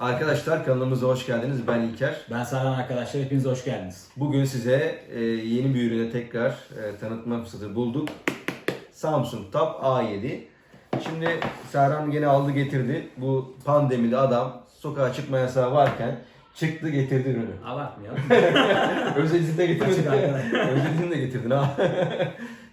Arkadaşlar kanalımıza hoş geldiniz. Ben İlker. Ben Serhan arkadaşlar hepiniz hoş geldiniz. Bugün size e, yeni bir ürünü tekrar e, tanıtma fırsatı bulduk. Samsung Tab A7. Şimdi Serhan gene aldı getirdi. Bu pandemide adam sokağa çıkma yasağı varken çıktı getirdi ürünü. Abartmayalım. Özel izin de getirdin. Özel izin de getirdin ha.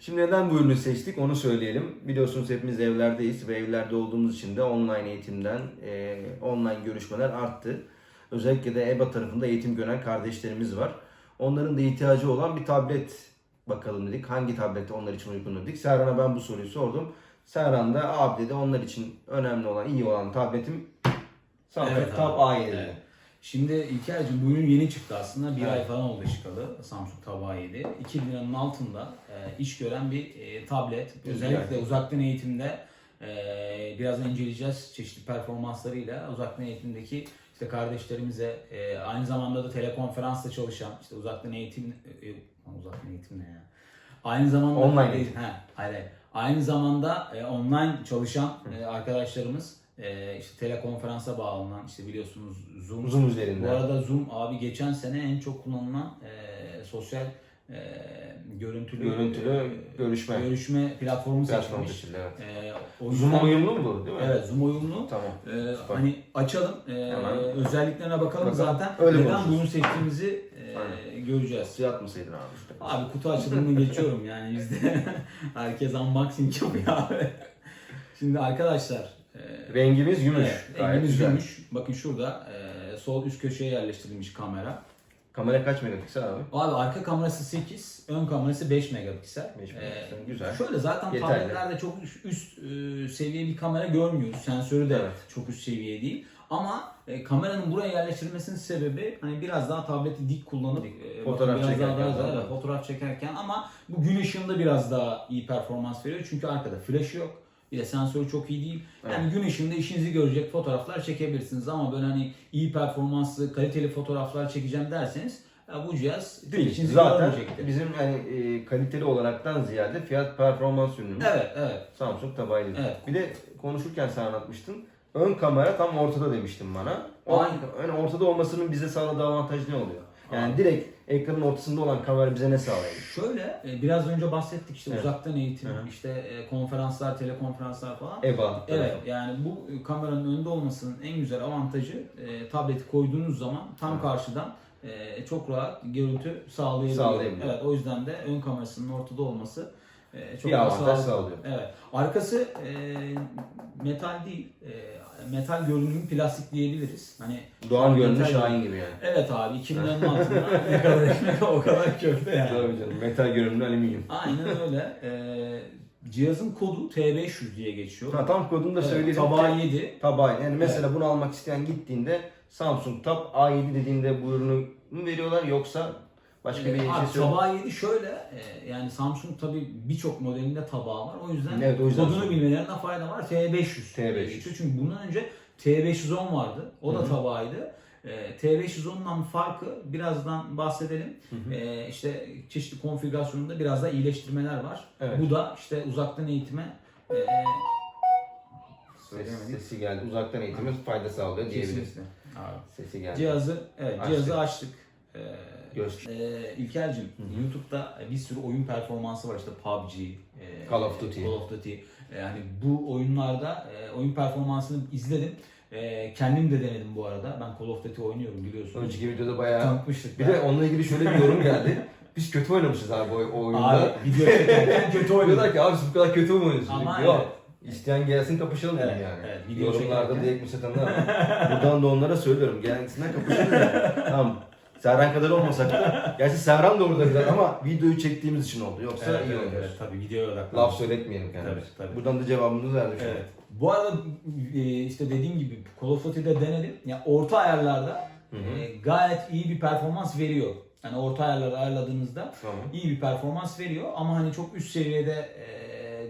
Şimdi neden bu ürünü seçtik onu söyleyelim. Biliyorsunuz hepimiz evlerdeyiz ve evlerde olduğumuz için de online eğitimden e, online görüşmeler arttı. Özellikle de EBA tarafında eğitim gören kardeşlerimiz var. Onların da ihtiyacı olan bir tablet bakalım dedik. Hangi tablet onlar için uygun dedik. Serhan'a ben bu soruyu sordum. Serhan da abi dedi onlar için önemli olan, iyi olan tabletim Samsung Evet Tab abi. A7 dedi. Evet. Şimdi İlker'cim bu ürün yeni çıktı aslında. Bir Evet. ay falan oldu çıkalı. Samsung Tab A7. 2000 liranın altında e, iş gören bir e, tablet. Özellikle uzaktan eğitimde e, birazdan inceleyeceğiz çeşitli performanslarıyla. Uzaktan eğitimdeki işte kardeşlerimize e, aynı zamanda da telekonferansla çalışan işte uzaktan eğitim e, e, uzaktan eğitim ne ya? Aynı zamanda Online eğitim. He, hayır, hayır. Aynı zamanda e, online çalışan e, arkadaşlarımız e, işte telekonferansa bağlanan işte biliyorsunuz Zoom. Zoom Bu üzerinden. arada Zoom abi geçen sene en çok kullanılan e, sosyal e, görüntülü Görüntülü e, görüşme. görüşme platformu Platform seçilmiş. evet. E, o Zoom yüzden- uyumlu mu bu değil mi? Evet Zoom uyumlu. Tamam. E, Süper. hani açalım e, Hemen. özelliklerine bakalım, Bakalım. zaten Öyle neden bunu seçtiğimizi e, Aynen. göreceğiz. Suya atmasaydın abi işte. Abi kutu açılımını geçiyorum yani bizde. Herkes unboxing yapıyor abi. Şimdi arkadaşlar Rengimiz gümüş. evet, Gayet rengimiz güzel. gümüş. Bakın şurada e, sol üst köşeye yerleştirilmiş kamera. Kamera kaç megapiksel abi? Abi arka kamerası 8, ön kamerası 5 megapiksel. 5 E, megapiksel. Güzel. Şöyle zaten Yeterli. tabletlerde çok üst, üst, e, seviye bir kamera görmüyoruz. Sensörü de Evet. çok üst seviye değil. Ama e, kameranın buraya yerleştirilmesinin sebebi hani biraz daha tableti dik kullanıp e, Fotoğraf biraz çekerken daha, daha, falan. evet, fotoğraf çekerken ama bu gün ışığında biraz daha iyi performans veriyor. Çünkü arkada flash yok. Bir de sensörü çok iyi değil. Yani gün ışığında işinizi görecek fotoğraflar çekebilirsiniz ama böyle hani iyi performanslı, kaliteli fotoğraflar çekeceğim derseniz ya bu cihaz Değil. işinizi Zaten görmeyecektir. bizim hani e, kaliteli olaraktan ziyade fiyat performans ürünümüz Evet, evet. Samsung tabaylı. Evet. Bir de konuşurken sen anlatmıştın. Ön kamera tam ortada demiştin bana. O Aynen. ön ortada olmasının bize sağladığı avantaj ne oluyor? Yani Aynen. direkt ekranın ortasında olan kamera bize ne sağlıyor? Şöyle e, biraz önce bahsettik işte Evet. uzaktan eğitim, Hı hı. işte e, konferanslar, telekonferanslar falan. EBA. Evet yani bu e, kameranın önde olmasının en güzel avantajı e, tableti koyduğunuz zaman tam Hı. karşıdan e, çok rahat görüntü sağlayabiliyor. Sağlayabiliyor. Evet o yüzden de ön kamerasının ortada olması e, çok Bir avantaj sağlıyor. Evet. Arkası e, metal değil. E, metal görünümü plastik diyebiliriz. Hani Doğan görünümü Şahin gibi yani. Evet abi 2000 liranın altında ne kadar ekmek o kadar köfte yani. Tabii canım. Metal görünümlü alüminyum. Aynen öyle. Ee, cihazın kodu T500 diye geçiyor. Ha, tam kodunu da Evet, söyledim. Tabağı 7. Tabağı. Yani mesela bunu almak isteyen gittiğinde Samsung Tab A7 dediğinde bu ürünü mü veriyorlar yoksa başka bir şey Abi söyle. tabağı 7 şöyle e, yani Samsung tabi birçok modelinde tabağı var. O yüzden, Evet, o yüzden kodunu söylüyorum. bilmelerinde fayda var. T500. T500. diye geçiyor. Çünkü bundan önce T510 vardı. O da tabağıydı. E, T510'dan farkı birazdan bahsedelim. E, işte çeşitli konfigürasyonunda biraz da iyileştirmeler var. Evet. Bu da işte uzaktan eğitime e, Ses, sesi geldi. Uzaktan eğitime fayda sağlıyor diyebiliriz. kesinlikle. Abi. Sesi geldi. Cihazı evet Açtık. cihazı açtık. Ee, Göster. e, İlker'cim YouTube'da bir sürü oyun performansı var işte PUBG, e, Call of Duty. Call of Duty. E, Yani bu oyunlarda e, oyun performansını izledim. E, kendim de denedim bu arada. Ben Call of Duty oynuyorum biliyorsunuz. Önceki videoda bayağı... Tanıtmıştık. Bir de onunla ilgili şöyle bir yorum geldi. Biz kötü oynamışız abi o, o oyunda. Abi video çekerken kötü oynadım. Diyorlar ki abi siz bu kadar kötü mü oynuyorsunuz? Ama Yok. evet. İsteyen gelsin kapışalım Evet, yani. evet, Yorumlarda çekerken. direkt Müsatan'da Buradan da onlara söylüyorum. Gelsinler kapışalım yani. Serhan kadar olmasak da. Gerçi Serhan da orada biraz ama videoyu çektiğimiz için oldu. Yoksa Evet, iyi evet, oynuyoruz. evet, tabii videoya odaklandım. Laf söyletmeyelim kendimiz. Tabii, tabii. Buradan da cevabımızı verdik. Evet. Bu arada e, işte dediğim gibi Call of Duty'de denedim. Yani orta ayarlarda Hı hı. e, gayet iyi bir performans veriyor. Yani orta ayarları ayarladığınızda Tamam. iyi bir performans veriyor ama hani çok üst seviyede e,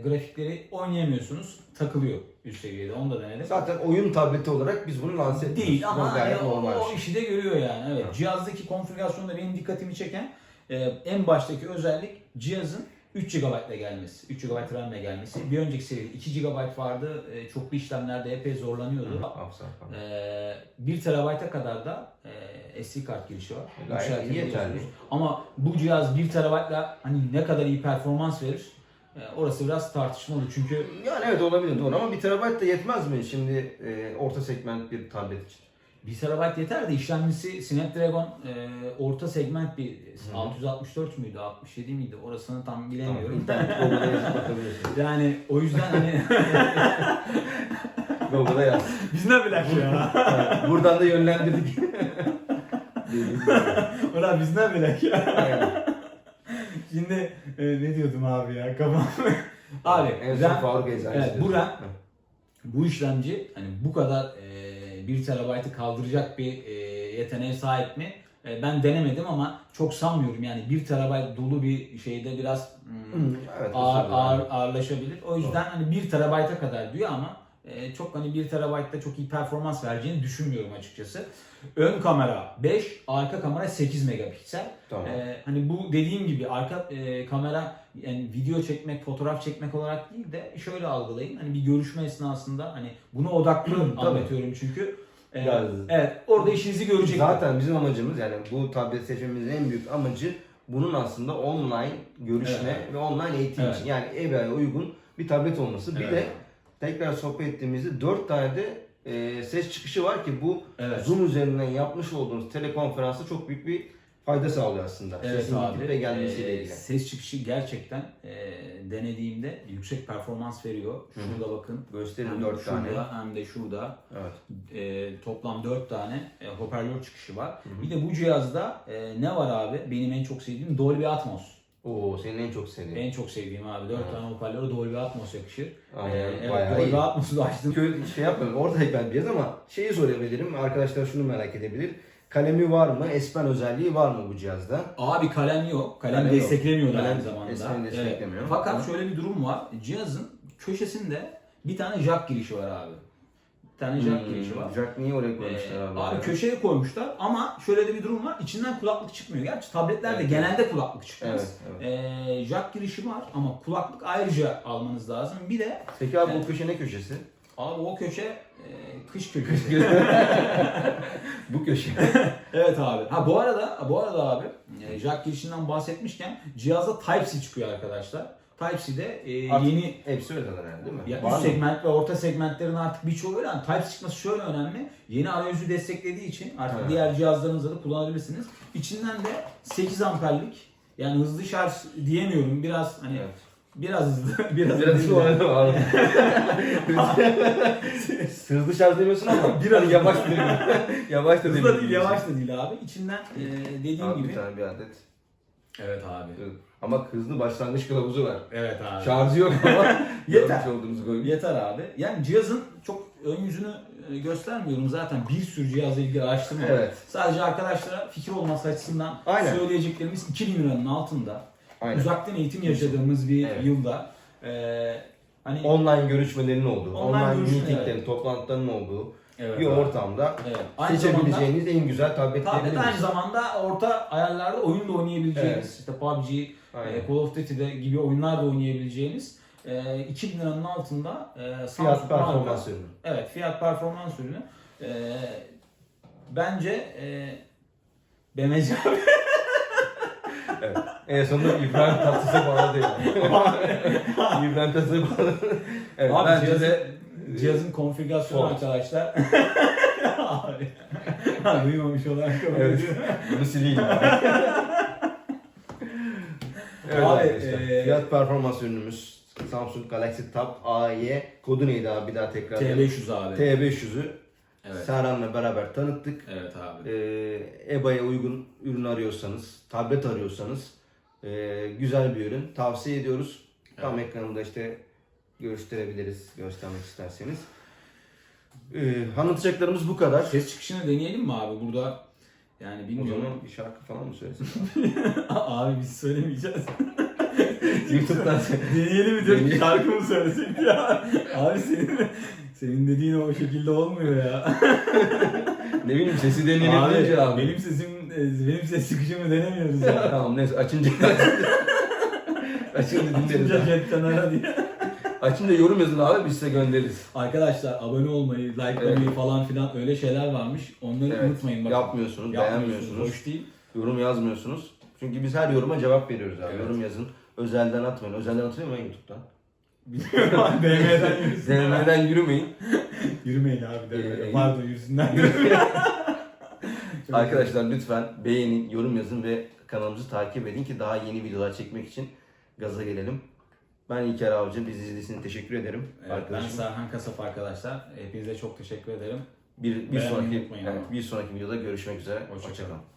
grafikleri oynayamıyorsunuz. Takılıyor üst seviyede. Onu da denedim. Zaten oyun tableti olarak biz bunu lanse. Değil ama hani o, o şey. işi de görüyor yani. Evet. Evet. Cihazdaki konfigürasyonda benim dikkatimi çeken e, en baştaki özellik cihazın 3 GB ile gelmesi, 3 GB RAM ile gelmesi. Bir önceki seviyede 2 GB vardı. E, çoklu işlemlerde epey zorlanıyordu. Falan. Ee, 1 TB'a kadar da e, SD kart girişi var. Gayet iyi yeterli. Ama bu cihaz 1 TB'la hani ne kadar iyi performans verir? E, orası biraz tartışmalı çünkü Yani evet olabilir doğru ama 1 TB da yetmez mi şimdi e, orta segment bir tablet için? 1 TB yeter de işlemcisi Snapdragon e, orta segment bir 664 müydü 67 miydi orasını tam bilemiyorum. Yani o yüzden hani Google'da yaz. biz ne bilek ya. Buradan da yönlendirdik. Ulan biz ne bilek ya. Şimdi e, ne diyordum abi ya kafam. abi en son RAM- Faruk. Evet, bu. RAM bu işlemci hani bu kadar e, 1 TB'ı kaldıracak bir e, yeteneğe sahip mi? E, ben denemedim ama çok sanmıyorum yani 1 TB dolu bir şeyde biraz hmm, Hı, Evet, ağır, ağır ağırlaşabilir. O yüzden hani 1 TB'a kadar diyor ama çok hani 1 TB'da çok iyi performans vereceğini düşünmüyorum açıkçası. Ön kamera 5, arka kamera 8 megapiksel. Tamam. Ee, hani bu dediğim gibi arka e, kamera yani video çekmek, fotoğraf çekmek olarak değil de şöyle algılayın. Hani bir görüşme esnasında hani buna odaklı anlatıyorum çünkü. Ee, evet, orada işinizi görecek. Zaten bizim amacımız yani bu tablet seçmemizin en büyük amacı bunun aslında online görüşme Evet. ve online eğitim Evet. için. Yani EBA'ya uygun bir tablet olması. Bir Evet. de tekrar sohbet ettiğimizde 4 tane de e, ses çıkışı var ki bu Evet. Zoom üzerinden yapmış olduğumuz telekonferansta çok büyük bir fayda sağlıyor aslında. Evet Sesin gidip ve gelmesiyle Ee, ilgili. ses çıkışı gerçekten e, denediğimde yüksek performans veriyor. Şurada bakın. Gösterin Hem 4 şurada tane. hem de şurada Evet. e, toplam 4 tane e, hoparlör çıkışı var. Bir de bu cihazda e, ne var abi? Benim en çok sevdiğim Dolby Atmos. Oo senin en çok sevdiğin. En çok sevdiğim abi. 4 Evet. tane hoparlöre Dolby Atmos yakışır. Aynen, Ee, evet, bayağı Dolby iyi. Atmos'u da açtım. Kö- şey yapmıyorum orta ekran biraz ama şeyi sorabilirim. Arkadaşlar şunu merak edebilir. Kalemi var mı? S Pen özelliği var mı bu cihazda? Abi kalem yok. Kalem, Kalem yok. desteklemiyor Kalem aynı zamanda. eskiden desteklemiyor. Evet. Fakat Ama- şöyle bir durum var. Cihazın köşesinde bir tane jack girişi var abi. Tane jack girişi var. Hmm, Jack niye oraya Ee, koymuşlar abi? abi ya? köşeye koymuşlar ama şöyle de bir durum var. İçinden kulaklık çıkmıyor. Gerçi tabletlerde Evet, genelde kulaklık çıkmaz. Evet, evet. Ee, jack girişi var ama kulaklık ayrıca almanız lazım. Bir de Peki abi bu köşe ne köşesi? abi o köşe e, kış köşesi. bu köşe. Evet abi. Ha bu arada bu arada abi e, jack girişinden bahsetmişken cihazda Type-C çıkıyor arkadaşlar. Type-C'de e, Artık yeni Hepsi öyle herhalde değil mi? ya Var üst mı? segment ve orta segmentlerin artık birçoğu öyle. Yani Type-C çıkması şöyle önemli. Yeni arayüzü desteklediği için artık Evet. diğer cihazlarınızda da kullanabilirsiniz. İçinden de 8 amperlik yani hızlı şarj diyemiyorum. Biraz hani Evet. biraz hızlı biraz, Biraz hızlı. hızlı oynadım abi. Hızlı şarj demiyorsun ama biraz hani yavaş da demiyorsun. yavaş da Hızlı değil, yavaş da değil abi. İçinden e, dediğim Abi gibi. bir tane bir adet. Evet abi. Ama hızlı başlangıç kılavuzu var. Evet abi. Şarjı yok ama Yeter. gibi. Yeter abi. Yani cihazın çok ön yüzünü e, göstermiyorum. Zaten bir sürü cihazla ilgili araştırma var. Evet. Sadece arkadaşlara fikir olması açısından Aynen. söyleyeceklerimiz 2000 liranın altında. Aynen. Uzaktan eğitim yaşadığımız bir Evet. yılda e, hani Online görüşmelerin olduğu, Online online, meetinglerin, evet. toplantıların olduğu evet, bir abi. ortamda Evet. Aynı zamanda seçebileceğiniz en güzel tablet Tablet aynı zamanda orta ayarlarda oyun da oynayabileceğiniz, Evet. işte PUBG, Aynen. e, Call of Duty'de gibi oyunlar da oynayabileceğiniz e, 2000 liranın altında e, Samsung Fiyat performans ürünü. Evet fiyat performans ürünü. Ee, bence e, BMC abi. Evet. En sonunda İbrahim Tatlıses'e bağladı yani. İbrahim Tatlıses'e bağladı. Evet, abi bence de cihazın konfigürasyonu Ford. arkadaşlar. abi. Ha, Duymamış olarak kabul Evet. ediyorum. bunu sileyim. evet Abi, arkadaşlar. e, Fiyat performans ürünümüz Samsung Galaxy Tab AE kodu neydi abi bir daha tekrar. T500 abi. T500'ü Evet. Serhan'la beraber tanıttık. Evet abi. Ee, EBA'ya uygun ürün arıyorsanız, tablet arıyorsanız ee, güzel bir ürün. Tavsiye ediyoruz. Tam ekranında işte gösterebiliriz göstermek isterseniz. Ee, anlatacaklarımız bu kadar. Ses çıkışını deneyelim mi abi burada? Yani O bilmiyorum. zaman bir şarkı falan mı söylesin? abi biz söylemeyeceğiz. YouTube'dan Deneyelim mi diyorum şarkı mı söylesek ya? Abi senin, senin dediğin o şekilde olmuyor ya. ne bileyim sesi Abi, deneyebilince abi. benim sesim, e, benim ses çıkışımı denemiyoruz ya. tamam neyse açınca Açın da dinleriz. Açınca abi. cepten ara diye. Açın da yorum yazın abi biz size göndeririz. Arkadaşlar abone olmayı, likelamayı Evet. falan filan öyle şeyler varmış. Onları Evet. unutmayın bakın. Yapmıyorsunuz, beğenmiyorsunuz. Hoş değil. Yorum yazmıyorsunuz. Çünkü biz her yoruma cevap veriyoruz abi. Evet. Yorum yazın. Özelden atmayın. Özelden atıyor mu YouTube'dan? Bilmiyorum abi DM'den yürüsünler. DM'den yürümeyin. Yürümeyin abi DM'den. Ee, Pardon yürüsünler. Çok Arkadaşlar lütfen beğenin, yorum yazın ve kanalımızı takip edin ki daha yeni videolar çekmek için gaza gelelim. Ben İlker Avcı. Bizi izlediğiniz için teşekkür ederim. Evet, ben arkadaşım. Serhan Kasap arkadaşlar. Hepinize çok teşekkür ederim. Bir, bir Beğenmeyi sonraki unutmayın evet, ama. bir sonraki videoda görüşmek üzere. Hoşça Hoşçakalın. kalın.